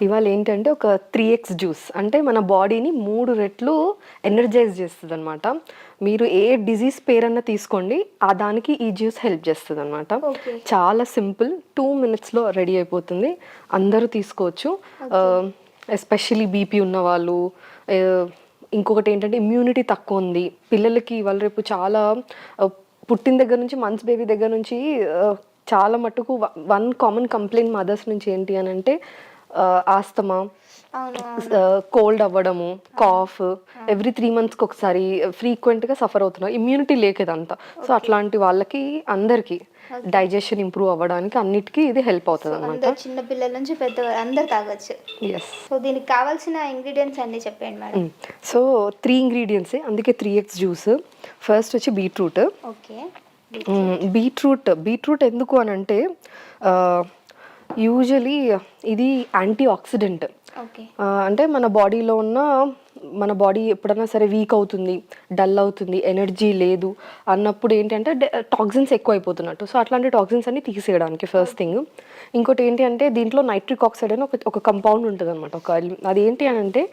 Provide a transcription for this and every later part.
ఇవాళ ఏంటంటే ఒక త్రీ ఎక్స్ జ్యూస్ అంటే మన బాడీని మూడు రెట్లు ఎనర్జైజ్ చేస్తుంది అనమాట మీరు ఏ డిజీజ్ పేరన్నా తీసుకోండి ఆ దానికి ఈ జ్యూస్ హెల్ప్ చేస్తుంది అనమాట. చాలా సింపుల్ టూ మినిట్స్లో రెడీ అయిపోతుంది. అందరూ తీసుకోవచ్చు. ఎస్పెషలీ బీపీ ఉన్న వాళ్ళు ఆ, ఇంకొకటి ఏంటంటే ఇమ్యూనిటీ తక్కువ ఉంది. పిల్లలకి ఇవాళ రేపు చాలా ఆ, పుట్టిన దగ్గర నుంచి మంత్స్ బేబీ దగ్గర నుంచి చాలా మటుకు వన్ కామన్ కంప్లైంట్ మదర్స్ నుంచి ఏంటి అని అంటే ఆస్తమా కోల్డ్ అవ్వడము కాఫ్ ఎవ్రీ త్రీ మంత్స్కి ఒకసారి ఫ్రీక్వెంట్గా సఫర్ అవుతున్నారు ఇమ్యూనిటీ లేక ఇదంతా సో అట్లాంటి వాళ్ళకి అందరికీ డైజెషన్ ఇంప్రూవ్ అవ్వడానికి అన్నిటికీ ఇది హెల్ప్ అవుతుంది అనమాట చిన్న పిల్లల నుంచి పెద్ద అందరు తాగొచ్చు. ఎస్ సో దీనికి కావాల్సిన ఇంగ్రీడియంట్స్ అన్ని చెప్పండి మేడం. సో త్రీ ఇంగ్రీడియంట్స్ అందుకే త్రీ ఎక్స్ జ్యూస్ ఫస్ట్ వచ్చి బీట్రూట్ ఓకే బీట్రూట్ బీట్రూట్ ఎందుకు అని అంటే యూజువలీ ఇది యాంటీ ఆక్సిడెంట్ అంటే మన బాడీలో ఉన్న మన బాడీ ఎప్పుడైనా సరే వీక్ అవుతుంది డల్ అవుతుంది ఎనర్జీ లేదు అన్నప్పుడు ఏంటంటే టాక్సిన్స్ ఎక్కువ అయిపోతున్నట్టు సో అట్లాంటి టాక్సిన్స్ అన్ని తీసేయడానికి ఫస్ట్ థింగ్. ఇంకోటి ఏంటి అంటే దీంట్లో నైట్రిక్ ఆక్సైడ్ అని ఒక ఒక కంపౌండ్ ఉంటుంది అనమాట ఒక అది ఏంటి అని అంటే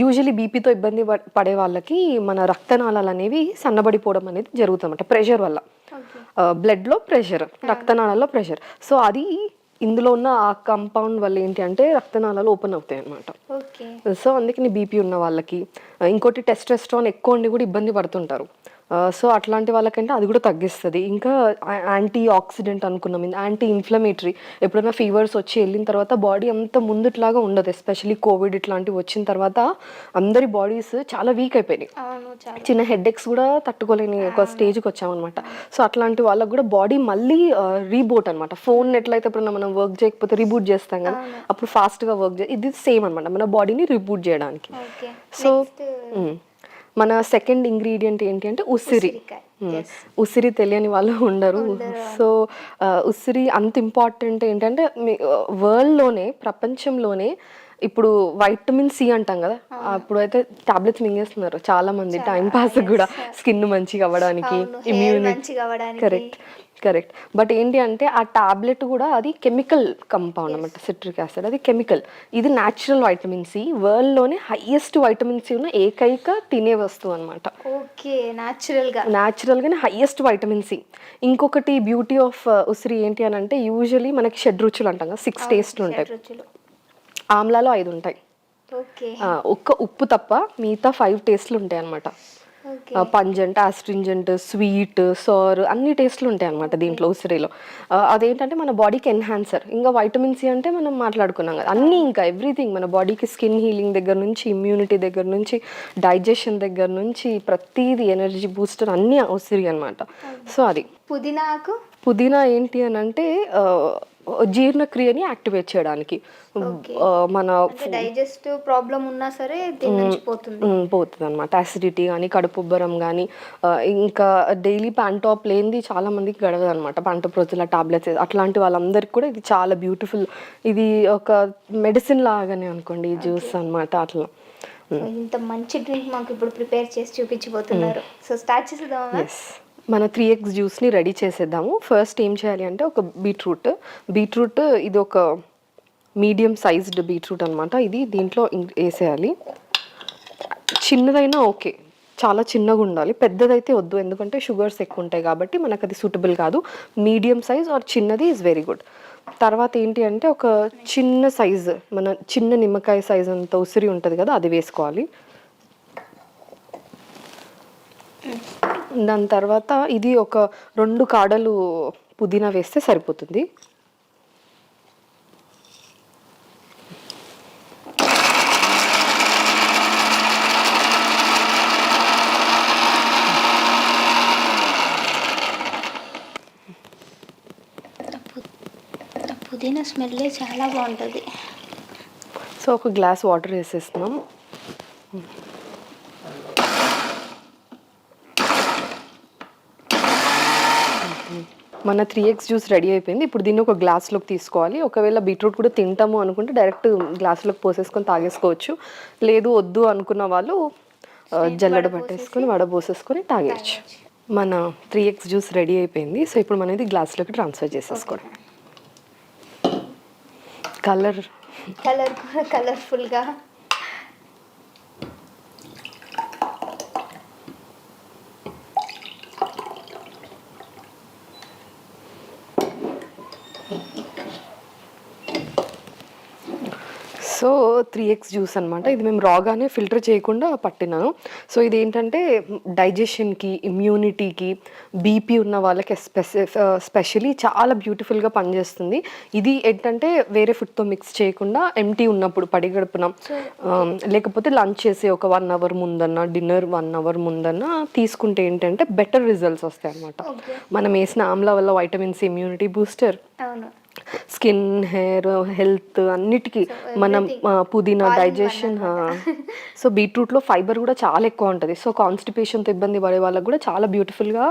యూజువలీ బీపీతో ఇబ్బంది పడే వాళ్ళకి మన రక్తనాళాలు అనేవి సన్నబడిపోవడం అనేది జరుగుతుంది అనమాట ప్రెషర్ వల్ల. బ్లడ్లో ప్రెషర్ రక్తనాళాల్లో ప్రెషర్. సో అది ఇందులో ఉన్న ఆ కంపౌండ్ వల్ల ఏంటి అంటే రక్తనాళాలు ఓపెన్ అవుతాయి అన్నమాట. ఓకే. సో అందుకని బీపీ ఉన్న వాళ్ళకి ఇంకోటి టెస్టెస్ట్రాన్ ఎక్కువ ఉండి కూడా ఇబ్బంది పడుతుంటారు. సో అట్లాంటి వాళ్ళకంటే అది కూడా తగ్గిస్తుంది. ఇంకా యాంటీ ఆక్సిడెంట్ అనుకున్నాం. యాంటీ ఇన్ఫ్లమేటరీ ఎప్పుడైనా ఫీవర్స్ వచ్చి వెళ్ళిన తర్వాత బాడీ అంత ముందుట్లాగా ఉండదు. ఎస్పెషలీ కోవిడ్ ఇట్లాంటివి వచ్చిన తర్వాత అందరి బాడీస్ చాలా వీక్ అయిపోయినాయి. చిన్న హెడ్ఏక్స్ కూడా తట్టుకోలేని ఒక స్టేజ్కి వచ్చామన్నమాట. సో అట్లాంటి వాళ్ళకి కూడా బాడీ మళ్ళీ రీబూట్ అనమాట ఫోన్ ఎట్లయితే ఇప్పుడు మనం వర్క్ చేయకపోతే రీబూట్ చేస్తాం కదా అప్పుడు ఫాస్ట్గా వర్క్ చే ఇది సేమ్ అనమాట మన బాడీని రీబూట్ చేయడానికి. సో మన సెకండ్ ఇంగ్రీడియంట్ ఏంటి అంటే ఉసిరి. ఉసిరి తెలియని వాళ్ళు ఉండరు. సో ఉసిరి అంత ఇంపార్టెంట్ ఏంటంటే వరల్డ్లోనే ప్రపంచంలోనే ఇప్పుడు వైటమిన్ సి అంటాం కదా అప్పుడు అయితే టాబ్లెట్స్ మింగేస్తున్నారు చాలా. మంది టైం పాస్ కూడా స్కిన్ మంచిగా అవ్వడానికి ఇమ్యూనిటీ. కరెక్ట్ కరెక్ట్ బట్ ఏంటి అంటే ఆ టాబ్లెట్ కూడా అది కెమికల్ కంపౌండ్ అనమాట సిట్రిక్ యాసిడ్ అది కెమికల్ ఇది న్యాచురల్ వైటమిన్ సి వరల్డ్లోనే హైయెస్ట్ వైటమిన్ సి ఉన్న ఏకైక తినే వస్తువు అనమాట ఓకే న్యాచురల్గా. న్యాచురల్గానే హైయెస్ట్ వైటమిన్ సి ఇంకొకటి బ్యూటీ ఆఫ్ ఉసిరి ఏంటి అని అంటే యూజువలీ మనకి షడ్ రుచులు అంటాం కదా సిక్స్ టేస్ట్ ఉంటాయి. ఆమ్లాలో ఐదు ఉంటాయి. ఒక్క ఉప్పు తప్ప మిగతా ఫైవ్ టేస్ట్లు ఉంటాయి అనమాట పంజెంట్ ఆస్ట్రింజెంట్ స్వీట్ సార్ అన్ని టేస్ట్లు ఉంటాయి అనమాట దీంట్లో ఉసిరిలో. అదేంటంటే మన బాడీకి ఎన్హాన్సర్ ఇంకా వైటమిన్ సి అంటే మనం మాట్లాడుకున్నాం కదా. అన్నీ ఇంకా ఎవ్రీథింగ్ మన బాడీకి స్కిన్ హీలింగ్ దగ్గర నుంచి ఇమ్యూనిటీ దగ్గర నుంచి డైజెషన్ దగ్గర నుంచి ప్రతిదీ ఎనర్జీ బూస్టర్ అన్నీ ఉసిరి అనమాట సో అది. పుదీనా ఆకు? పుదీనా ఏంటి అని అంటే జీర్ణక్రియని యాక్టివేట్ చేయడానికి. మన డైజెస్ట్ ప్రాబ్లం ఉన్నా సరే పోతుంది. అనమాట అసిడిటీ కానీ కడుపు ఉబ్బరం కానీ ఇంకా డైలీ ప్యాంటాప్ లేనిది చాలా మందికి గడవదు అనమాట ప్యాంటోప్రోజిల టాబ్లెట్స్ అట్లాంటి వాళ్ళందరికీ కూడా ఇది చాలా బ్యూటిఫుల్ ఇది ఒక మెడిసిన్ లాగానే అనుకోండి ఈ జ్యూస్ అనమాట అట్లా. ఇంత మంచి డ్రింక్ మాకు ఇప్పుడు ప్రిపేర్ చేసి చూపించబోతున్నారు సో స్టార్ట్ చేసేద్దామా? మన త్రీ ఎక్స్ జ్యూస్ని రెడీ చేసేద్దాము. ఫస్ట్ ఏం చేయాలి అంటే ఒక బీట్రూట్ బీట్రూట్ ఇది ఒక మీడియం సైజ్డ్ బీట్రూట్ అనమాట ఇది దీంట్లో వేసేయాలి. చిన్నదైనా ఓకే. చాలా చిన్నగా ఉండాలి. పెద్దదైతే వద్దు. ఎందుకంటే షుగర్స్ ఎక్కువ ఉంటాయి కాబట్టి మనకు అది సూటబుల్ కాదు. మీడియం సైజ్ ఆర్ చిన్నది ఈజ్ వెరీ గుడ్ తర్వాత ఏంటి అంటే ఒక చిన్న సైజ్ మన చిన్న నిమ్మకాయ సైజ్ అంత ఉసిరి ఉంటుంది కదా అది వేసుకోవాలి. దాని తర్వాత ఇది ఒక రెండు కాడలు పుదీనా వేస్తే సరిపోతుంది. పుదీనా స్మెల్ చాలా బాగుంటుంది. సో ఒక గ్లాస్ వాటర్ వేసేస్తున్నాం. మన త్రీ ఎక్స్ జ్యూస్ రెడీ అయిపోయింది. ఇప్పుడు దీన్ని ఒక గ్లాస్లోకి తీసుకోవాలి. ఒకవేళ బీట్రూట్ కూడా తింటాము అనుకుంటే డైరెక్ట్ గ్లాస్లోకి పోసేసుకొని తాగేసుకోవచ్చు. లేదు వద్దు అనుకున్న వాళ్ళు జల్లెడ పట్టేసుకొని వడబోసేసుకొని తాగేయచ్చు. మన త్రీ ఎక్స్ జ్యూస్ రెడీ అయిపోయింది. సో ఇప్పుడు మనం ఇది గ్లాస్లోకి ట్రాన్స్ఫర్ చేసేసుకోవడం. కలర్ కలర్ కలర్ఫుల్గా సో త్రీ ఎక్స్ జ్యూస్ అనమాట ఇది మేము రాగానే ఫిల్టర్ చేయకుండా పట్టినాను. సో ఇది ఏంటంటే డైజెషన్కి ఇమ్యూనిటీకి బీపీ ఉన్న వాళ్ళకి స్పెషలీ చాలా బ్యూటిఫుల్గా పనిచేస్తుంది. ఇది ఏంటంటే వేరే ఫుడ్తో మిక్స్ చేయకుండా ఎంటీ ఉన్నప్పుడు పడిగడుపున లేకపోతే లంచ్ చేసే ఒక వన్ అవర్ ముందన్న డిన్నర్ వన్ అవర్ ముందన్న తీసుకుంటే ఏంటంటే బెటర్ రిజల్ట్స్ వస్తాయి అనమాట. మనం వేసిన ఆమ్లా వల్ల వైటమిన్స్ ఇమ్యూనిటీ బూస్టర్ అవును. స్కిన్ హెయిర్ హెల్త్ అన్నిటికీ మనం పుదీనా డైజెషన్ సో బీట్రూట్లో ఫైబర్ కూడా చాలా ఎక్కువ ఉంటుంది. సో కాన్స్టిపేషన్తో ఇబ్బంది పడే వాళ్ళకి కూడా చాలా బ్యూటిఫుల్గా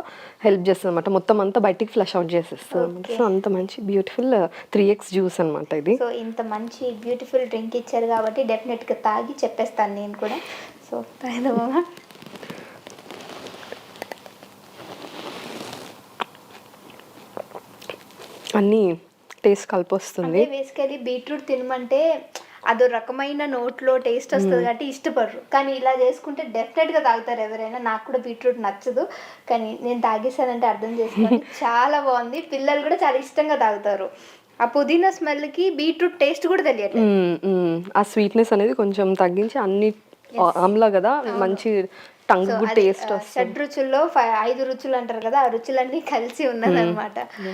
హెల్ప్ చేస్తుంది అనమాట మొత్తం అంతా బయటికి ఫ్లష్ అవుట్ చేసేస్తుంది. సో అంత మంచి బ్యూటిఫుల్ త్రీ ఎక్స్ జ్యూస్ అనమాట ఇది. సో ఇంత మంచి బ్యూటిఫుల్ డ్రింక్ ఇచ్చారు కాబట్టి డెఫినెట్గా తాగి చెప్పేస్తాను నేను కూడా. సో తాగదామా అన్నీ టేస్ట్ కలిపొస్తుంది. బేసికలీ బీట్రూట్ తినమంటే అదో రకమైన నోట్లో టేస్ట్ వస్తుంది కాబట్టి ఇష్టపడరు. కానీ ఇలా చేసుకుంటే డెఫినెట్గా తాగుతారు ఎవరైనా. నాకు కూడా బీట్రూట్ నచ్చదు. కానీ నేను తాగేసానంటే అర్థం చేసుకోండి. చాలా బాగుంది. పిల్లలు కూడా చాలా ఇష్టంగా తాగుతారు. ఆ పుదీనా స్మెల్కి బీట్రూట్ టేస్ట్ కూడా తెలియట్లేదు. మ్మ్. ఆ స్వీట్నెస్ అనేది కొంచెం తగ్గించి అన్ని ఆమ్లా కదా మంచి టంగ్ టేస్ట్ వస్తుంది షడ్ రుచుల్లో ఐదు రుచులు అంటారు కదా ఆ రుచులన్నీ కలిసి ఉన్నదన్నమాట.